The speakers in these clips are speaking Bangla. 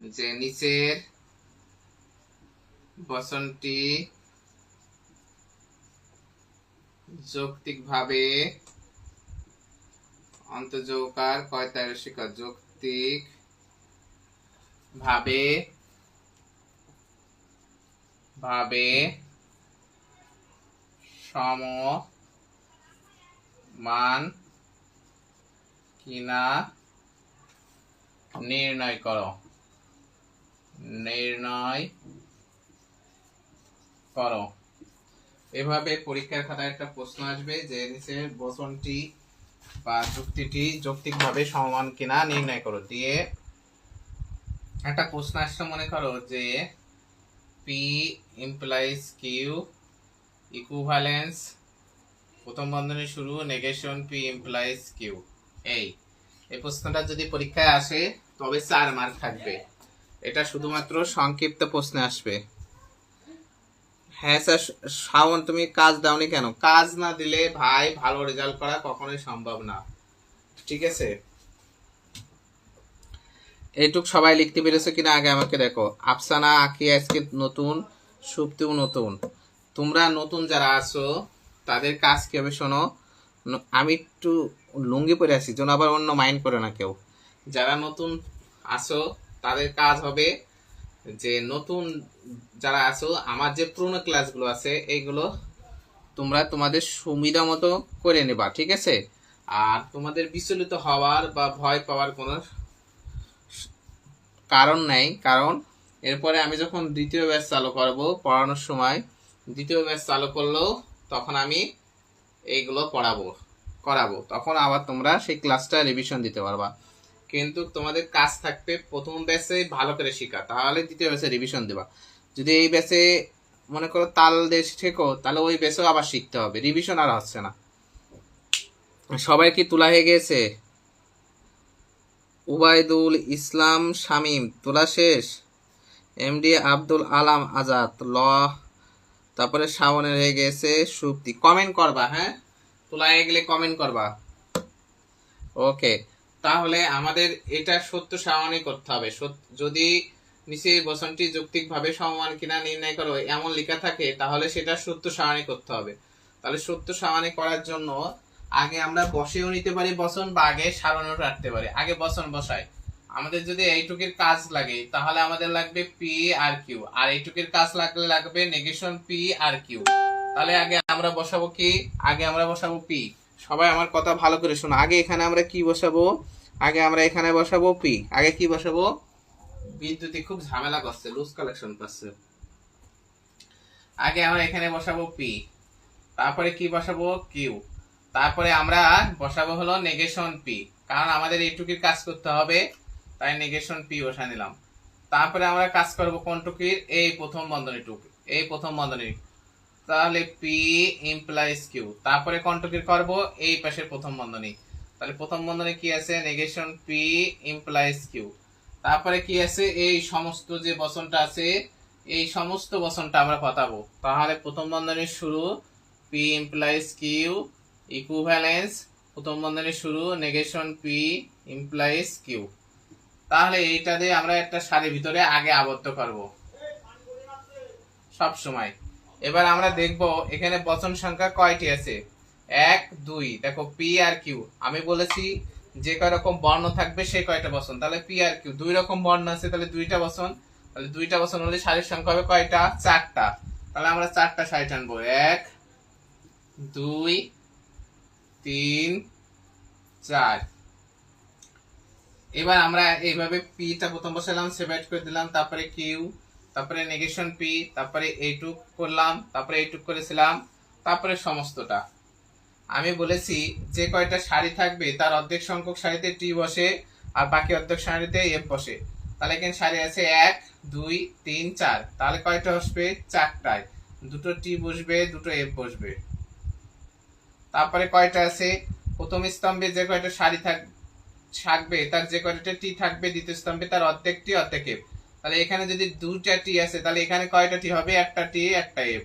যে নিচের বচনটি যৌক্তিকভাবে অন্তযৌকার কয়তার শিকার। যৌক্তিক ভাবে ভাবে সম মান কিনা নির্ণয় করো। নির্ণয় করো। এভাবে পরীক্ষার খাতায় একটা প্রশ্ন আসবে যে নিচের বচনটি বা যুক্তিটি যৌক্তিকভাবে সমান কিনা নির্ণয় করো। দিয়ে একটা প্রশ্ন আসছে মনে করো যে পি ইমপ্লাইজ কিউ ইকুইভ্যালেন্স প্রথম বন্ধনী শুরু নেগেশন পি ইমপ্লাইজ কিউ এই এই প্রশ্নটা যদি পরীক্ষায় আসে, তবে চার মার্ক থাকবে। এটা শুধুমাত্র সংক্ষিপ্ত প্রশ্নে আসবে। হ্যাঁ স্যার শ্রাবণ তুমি কাজ দাওনি কেন? কাজ না দিলে ভাই ভালো রেজাল্ট করা কখনোই সম্ভব না। ঠিক আছে? এইটুক সবাই লিখতে পেরেছ কিনা আগে আমাকে দেখো। আফসানা, আকি, আজকে নতুন, সুপ্তিও নতুন। তোমরা নতুন যারা আছো, তাদের কাজ কি হবে শোনো? আমি একটু লুঙ্গি পরে আছি, যেন আবার অন্য মাইন্ড করে না কেউ। যারা নতুন আসো তাদের কাজ হবে যে নতুন যারা আছো, আমার যে পুরোনো ক্লাসগুলো আছে, এইগুলো তোমরা তোমাদের সুবিধা মতো করে নেবা, ঠিক আছে? আর তোমাদের বিচলিত হওয়ার বা ভয় পাওয়ার কোনো কারণ নাই, কারণ এরপরে আমি যখন দ্বিতীয় ব্যাচ চালু করব পড়ানোর সময়, দ্বিতীয় ব্যাচ চালু করলেও তখন আমি এইগুলো পড়াবো, করাবো। তখন আবার তোমরা সেই ক্লাসটা রিভিশন দিতে পারবা। কিন্তু তোমাদের কাজ থাকবে প্রথম ব্যাচে ভালো করে শেখা, তাহলে দ্বিতীয় ব্যাচে রিভিশন দেবা। যদি এই ব্যাচে মনে করো তাল দেশ শেখো, তাহলে ওই ব্যাচেও আবার শিখতে হবে রিভিশন আর হচ্ছে না। সবাই কি তোলা হয়ে গেছে? উবায়দুল ইসলাম শামীম, তোলা শেষ? এম এমডি আব্দুল আলাম আজাদ, ল। তারপরে শ্রাবণের হয়ে গেছে সুপ্তি। কমেন্ট করবা হ্যাঁ? তোলা হয়ে গেলে কমেন্ট করবা। ওকে তাহলে আমাদের এটা সত্য সামানই করতে হবে। যদি নিচে বচনটি যৌক্তিকভাবে সমান কিনা নির্ণয় করো, এমন লেখা থাকে, তাহলে সেটা সত্য সামানি করতে হবে। তাহলে সত্য সামানি করার জন্য আগে আমরা বসেও নিতে পারি বচন বা আগে সারানো রাখতে পারি। আগে বচন বসাই। আমাদের যদি এইটুকের কাজ লাগে, তাহলে আমাদের লাগবে পি আর কিউ আর এইটুকের কাজ লাগলে লাগবে নেগেশন পি আর কিউ তাহলে আগে আমরা বসাবো কি? আগে আমরা বসাবো পি সবাই আমার কথা ভালো করে শোনো। আগে এখানে আমরা কি বসাবো? আগে আমরা এখানে বসাবো পি আগে কি বসাবো? বিদ্যুতি খুব ঝামেলা করছে লুজ কালেকশন পাচ্ছে আগে আমরা এখানে বসাবো পি তারপরে কি বসাবো? কিউ তারপরে আমরা বসাবো হলো নেগেশন পি কারণ আমাদের এইটুকির কাজ করতে হবে, তাই নেগেশন পি বসা নিলাম। তারপরে আমরা কাজ করব কোনটুকির? এই প্রথম বন্ধনী টুক এই প্রথম বন্ধনী তাহলে পি ইমপ্লাইজ কিউ তারপরে কোনটুকির করব, এই পাশের প্রথম বন্ধনী। তাহলে প্রথম বন্ধনী কি আছে? নেগেশন পি ইমপ্লাইজ কিউ তারপরে কি আছে? এই সমস্ত যে বচনটা আছে, এই সমস্ত বচনটা আমরা পাতাবো। তাহলে প্রথম বন্ধনীর শুরু পি ইমপ্লাইজ কিউ ইকুভ্যালেন্স প্রথম বন্ধনীর শুরু নেগেশন পি ইমপ্লাইজ কিউ তাহলে এইটা দিয়ে আমরা একটা সারির ভিতরে আগে আবদ্ধ করব। সব সময়। এবার আমরা দেখব এখানে বচন সংখ্যা কয়টি আছে? এক, দুই। দেখো পি আর কিউ আমি বলেছি যে কয় রকম বর্ণ থাকবে সেই কয়টা বচন? তাহলে পি আর কিউ দুই রকম বর্ণ আছে, তাহলে দুইটা বচন। তাহলে দুইটা বচন হলে সারির সংখ্যা হবে কয়টা? চারটা। তাহলে আমরা চারটা সারি টানবো। এক, দুই, তিন, চার। এবার আমরা এইভাবে পিটা প্রথম বসালাম সেপারেট করে দিলাম, তারপরে কিউ তারপরে নেগেশন পি তারপরে এইটুক করলাম, তারপরে এইটুক করেছিলাম, তারপরে সমস্তটা। আমি বলেছি, যে কয়টা শাড়ি থাকবে, তার অর্ধেক সংখ্যক শাড়িতে টি বসে, আর বাকি অর্ধেক শাড়িতে এফ বসে। তাহলে এখানে শাড়ি আছে এক, দুই, তিন, চার। তাহলে কয়টা বসবে চারটায়। দুটো টি বসবে, দুটো এফ বসবে। তারপরে কয়টা আছে? প্রথম স্তম্ভে যে কয়টা শাড়ি থাক, থাকবে, তার যে কয়টা টি থাকবে, দ্বিতীয় স্তম্ভে তার অর্ধেক টি অর্ধেক এফ তাহলে এখানে যদি দুটা টি আছে, তাহলে এখানে কয়টা টি হবে? একটা টি, একটা F.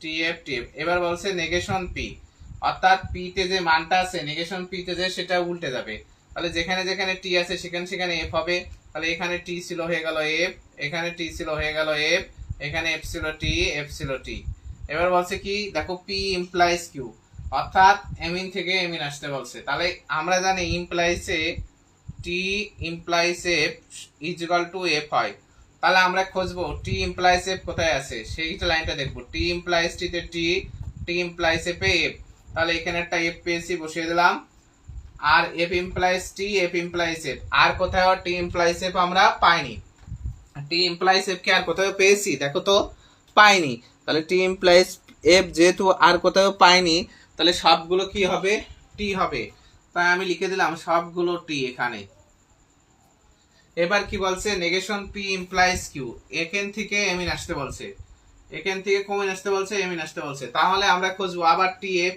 T F T, F. এবার বলছে নেগেশন পি অর্থাৎ পি তে যে মানটা আছে নেগেশন পি তে যে সেটা উল্টে যাবে। তাহলে যেখানে যেখানে টি আছে, সেখানে সেখানে এফ হবে। তাহলে এখানে টি ছিল হয়ে গেল এফ, এখানে টি ছিল হয়ে গেল এফ, এখানে এফ ছিল টি, এফ ছিল টি। এবার বলছে কি, দেখো পি ইমপ্লাইজ কিউ অর্থাৎ এমিন থেকে এমিন আসতে বলছে। তাহলে আমরা জানি ইমপ্লাইসে T implies F equal to F হয় তাহলে আমরা খুঁজবো টি ইমপ্লাইস এফ কোথায় আছে? সেই লাইনটা দেখব। টি ইমপ্লাইস টিতে T T implies F F তাহলে এখানে একটা এফ পেয়েছি, বসিয়ে দিলাম। আর F implies T F implies F আর কোথাও টি ইমপ্লাইস এফ আমরা পাইনি। টি ইমপ্লাইস এফ কে আর কোথাও পেয়েছি? দেখো তো, পাইনি। তাহলে টি ইমপ্লাইস এফ যেহেতু আর কোথাও পাইনি, তাহলে সবগুলো কি হবে? টি হবে। তাই আমি লিখে দিলাম সবগুলো টি এখানে। এবার কি বলছে? নেগেশন পি ইমপ্লাইজ কিউ এখান থেকে এমিন আসতে বলছে। এখান থেকে কমিন আসতে বলছে এমিন আসতে বলছে। তাহলে আমরা খুঁজবো আবার টি এফ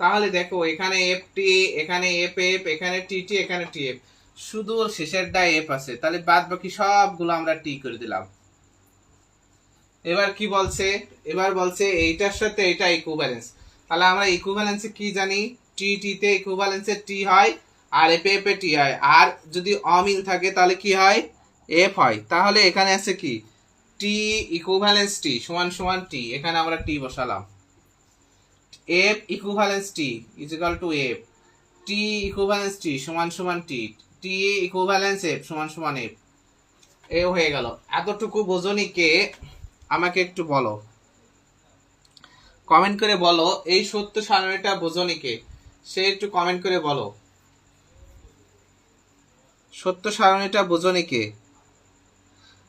তাহলে দেখো, এখানে এফ টি এখানে এফ এফ এখানে টি টি এখানে টি এফ শুধু শেষের শেষেরটা এফ আছে। তাহলে বাদ বাকি সবগুলো আমরা টি করে দিলাম। এবার কি বলছে? এবার বলছে এইটার সাথে এটা ইকুইভ্যালেন্স তাহলে আমরা ইকুইভ্যালেন্সে কি জানি? টি টি তে ইকুইভ্যালেন্সে টি হয়, আর এফ এফ এ টি হয়। আর যদি অমিল থাকে, তাহলে কি হয়? এফ হয়। তাহলে এখানে আছে কি? টি ইকুইভ্যালেন্স টি সমান সমান টি। এখানে আমরা টি বসালাম। F equivalence T is equal to F. T equivalence T সমান সমান টি। টি ইকুইভ্যালেন্স এফ সমান সমান এফ। এ হয়ে গেল। এতটুকু বোঝনি কে? আমাকে একটু বলো। কমেন্ট করে বলো, এই সত্য সারণীটা বোঝনি কে? সে একটু কমেন্ট করে বলো। সত্য সারণীটা বোঝনি কে?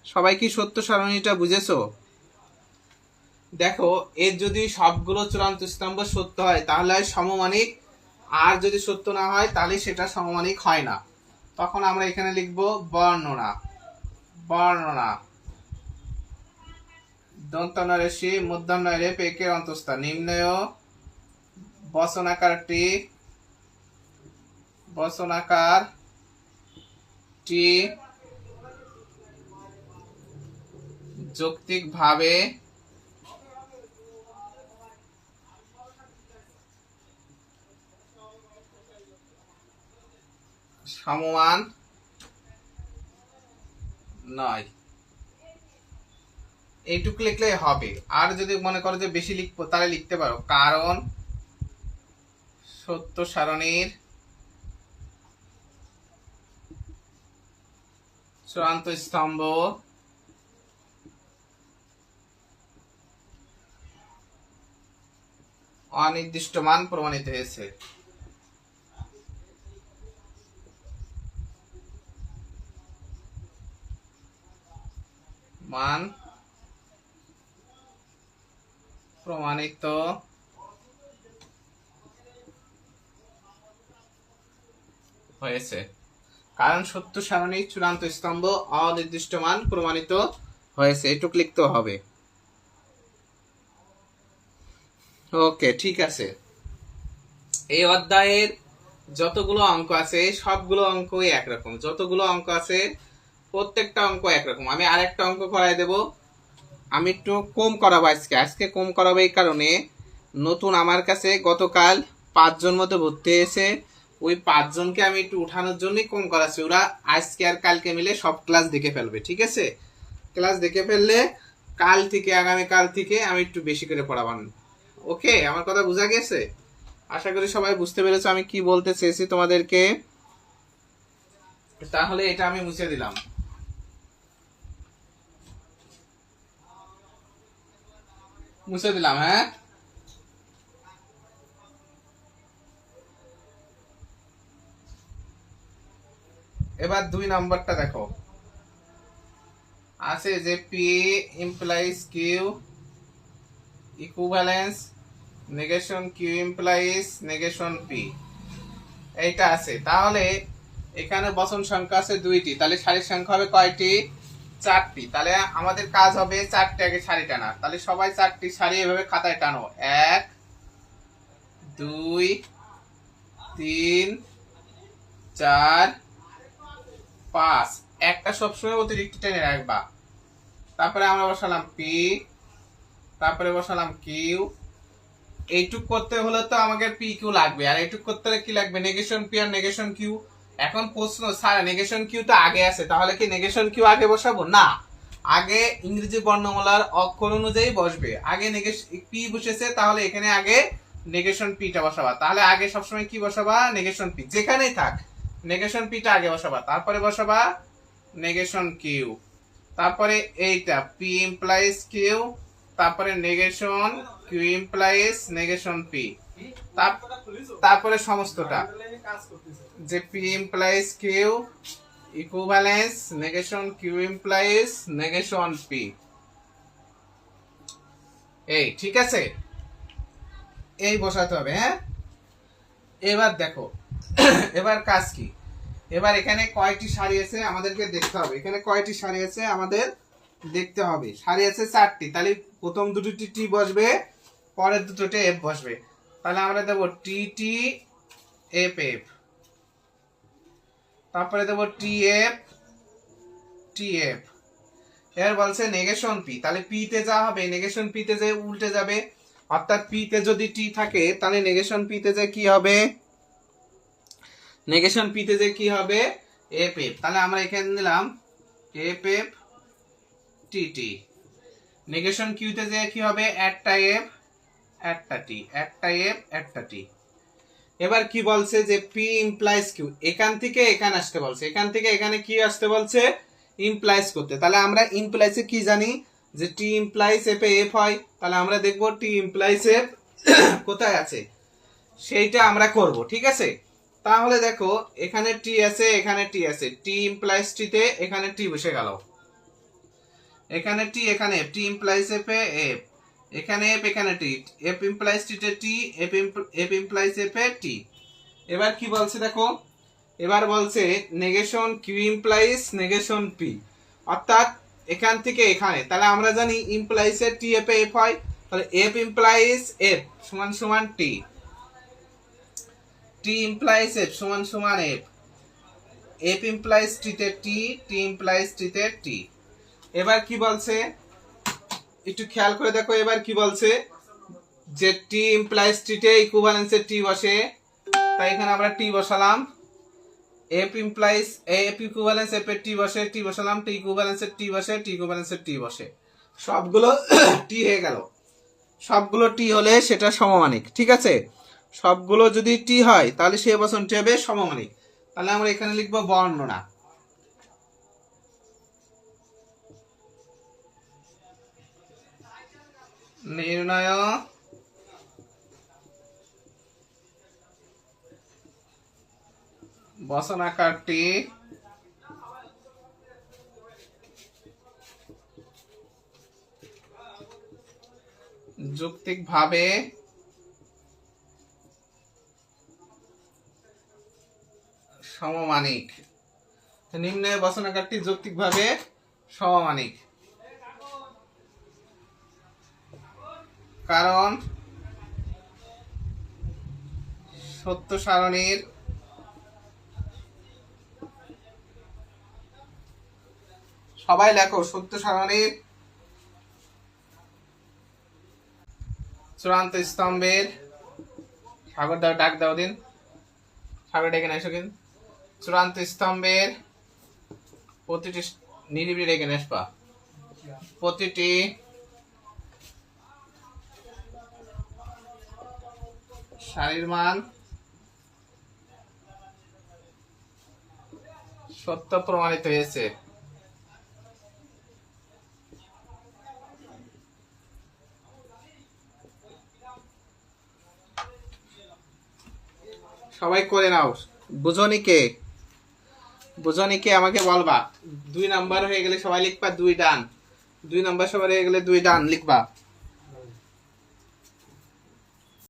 সবাই কি সত্য সারণীটা বুঝেছ? দেখো, এর যদি সবগুলো চূড়ান্ত স্তম্ভ সত্য হয়, তাহলে সমমানিক। আর যদি সত্য না হয়, তাহলে সেটা সমমানিক হয় না। তখন আমরা এখানে লিখব বর্ণনা। বর্ণনা। দন্তনরেশি মূর্ধন্যরে পেকের অন্তস্থা। নিম্নয় বসনাকারটি বসনাকার টি, যৌক্তিকভাবে সমমান নয়। এইটুকু লিখলে হবে। আর যদি মনে করো যে বেশি লিখব, তাহলে লিখতে পারো। কারণ সত্য সারণীর চূড়ান্ত স্তম্ভ। অনির্দিষ্ট মান প্রমাণিত হয়েছে। মান প্রমাণিত হয়েছে। কারণ সত্য সারণী চূড়ান্ত স্তম্ভ অনির্দিষ্ট মান প্রমাণিত হয়েছে। এটুক লিখতে হবে। ওকে, ঠিক আছে। এই অধ্যায়ের যতগুলো অঙ্ক আছে, সবগুলো অঙ্কই একরকম। যতগুলো অঙ্ক আছে, প্রত্যেকটা অঙ্ক একরকম। আমি আরেকটা অঙ্ক করাই দেব। আমি একটু কম করাবো আজকে। আজকে কম করাবো এই কারণে নতুন আমার কাছে গতকাল পাঁচজন মতো ভর্তি হয়েছে। ওই পাঁচজনকে আমি একটু উঠানোর জন্যই কম করাচ্ছি। ওরা আজকে আর কালকে মিলে সব ক্লাস দেখে ফেলবে, ঠিক আছে? ক্লাস দেখে ফেললে কাল থেকে, আগামী কাল থেকে আমি একটু বেশি করে পড়াবান ওকে, আমার কথা বোঝা গেছে? আশা করি সবাই বুঝতে পেরেছ আমি কি বলতে চেয়েছি তোমাদেরকে। তাহলে এটা আমি মুছে দিলাম। মুছে দিলাম হ্যাঁ? এবার দুই নাম্বারটা দেখো। আছে যে P implies Q equivalence negation Q implies negation P এইটা আছে। তাহলে এখানে বচন সংখ্যা আছে দুইটি। তাহলে সারির সংখ্যা হবে কয়টি? চারটি। তাহলে আমাদের কাজ হবে চারটি আগে সারি টানা। তাহলে সবাই চারটি সারি এভাবে খাতায় টানো। এক, দুই, তিন, চার পাঁচ একটা সবসময় অতিরিক্ত টেনে রাখবা। তারপরে আমরা বসালাম পি তারপরে বসালাম কিউ এইটুক করতে হলে তো আমাকে পি কিউ লাগবে। আর এইটুক করতে হলে কি লাগবে? নেগেশন পি আর নেগেশন কিউ এখন প্রশ্ন, স্যার নেগেশন কিউ তো আগে আছে, তাহলে কি নেগেশন কিউ আগে বসাবো? না। আগে ইংরেজি বর্ণমালার অক্ষর অনুযায়ী বসবে। আগে নেগেশন পি বসেছে, তাহলে এখানে আগে নেগেশন পিটা বসাবা। তাহলে আগে সবসময় কি বসাবা? নেগেশন পি যেখানেই থাক। নেগেশন পিটা আগে বসাবা, তারপরে বসাবা নেগেশন কিউ তারপরে এইটা পি ইমপ্লাইজ কিউ তারপরে negation Q implies negation P তারপরে সমস্তটা। যে P implies Q equivalence negation Q implies negation P এই, ঠিক আছে? এই বসাতে হবে হ্যাঁ? এবার দেখো এবার কাজ কি? এবার এখানে কয়টি শাড়ি আছে আমাদেরকে দেখতে হবে। এখানে কয়টি শাড়ি আছে আমাদের দেখতে হবে। সারি আছে চারটি। তাহলে প্রথম দুটোটি টি বসবে, পরের দুটো দুটোতে এফ বসবে। তাহলে আমরা দেবো টি টি এফ এফ তারপরে দেবো টি এফ টি এফ এর বলছে নেগেশন পি তাহলে পি তে যা হবে নেগেশন পি তে যে উল্টে যাবে, অর্থাৎ পি তে যদি টি থাকে, তাহলে নেগেশন পি তে যে কি হবে? নেগেশন পিতে যে কি হবে? এফ এফ তাহলে আমরা এখানে নিলাম F F T T negation Q তে যে কি হবে? একটা এফ একটা টি একটা এফ একটা টি এবার কি বলছে যে পি ইমপ্লাইজ কিউ এখান থেকে এখানে আসতে বলছে। এখান থেকে এখানে কি আসতে বলছে? ইমপ্লাইজ করতে। তাহলে আমরা ইমপ্লাইজে কি জানি? যে টি ইমপ্লাইজ এফ এফ হয়। তাহলে আমরা দেখব টি ইমপ্লাইজ এফ কোথায় আছে? সেইটা আমরা করব। ঠিক আছে? তাহলে দেখো, এখানে টি আছে, এখানে টি আছে। টি ইমপ্লাইজ টিতে এখানে টি বসে গেল। এখানে টি এখানে F T implies F F এখানে এফ এখানে টি এফ ইমপ্লাইজ টিতে T F F implies F এ টি এবার কি বলছে দেখো? এবার বলছে negation Q implies negation P অর্থাৎ এখান থেকে এখানে। তাহলে আমরা জানি ইমপ্লাইজ টি এফ এফ হয়। তাহলে এফ ইমপ্লাইজ এফ সমান সমান টি টি ইমপ্লাইজ এফ সমান সমান এফ এফ ইমপ্লাইজ টিতে টি টি ইমপ্লাইজ টিতে টি এবার কি বলছে? একটু খেয়াল করে দেখো, এবার কি বলছে? যে টি ইমপ্লাইজ টিতে ইকুইভ্যালেন্সের টি বসে, তাই এখানে আমরা টি বসালাম। F implies F equivalence F এর টি বসে টি বসালাম টি ইকুইভ্যালেন্সের টি বসে টি ইকুইভ্যালেন্সের টি বসে। সবগুলো টি হয়ে গেল। সবগুলো টি হলে সেটা সমমানিক, ঠিক আছে? সবগুলো যদি টি হয়, তাহলে সে বচনটি হবে সমমানিক তাহলে আমরা এখানে লিখব বর্ণনা নির্ণয় বসনাকারটি যৌক্তিকভাবে সমমানিক। নিম্নে বসনাকারটি যৌক্তিকভাবে সমমানিক। কারণ সত্য সারণীর সবাই লেখো, সত্য সারণীর চূড়ান্ত স্তম্ভের সাগর দাও ডাক দাও দিন। সাগর ডেকে আসো কিন চূড়ান্ত স্তম্ভের প্রতিটি নিরিবিলি ডেকে আসবা প্রতিটি সারির মান সত্য প্রমাণিত হয়েছে। সবাই করে নাও। বুঝনি কে? বুঝনি কে আমাকে বলবা? দুই নাম্বার হয়ে গেলে সবাই লিখবা দুই ডান। দুই নাম্বার সবার হয়ে গেলে দুই ডান লিখবা।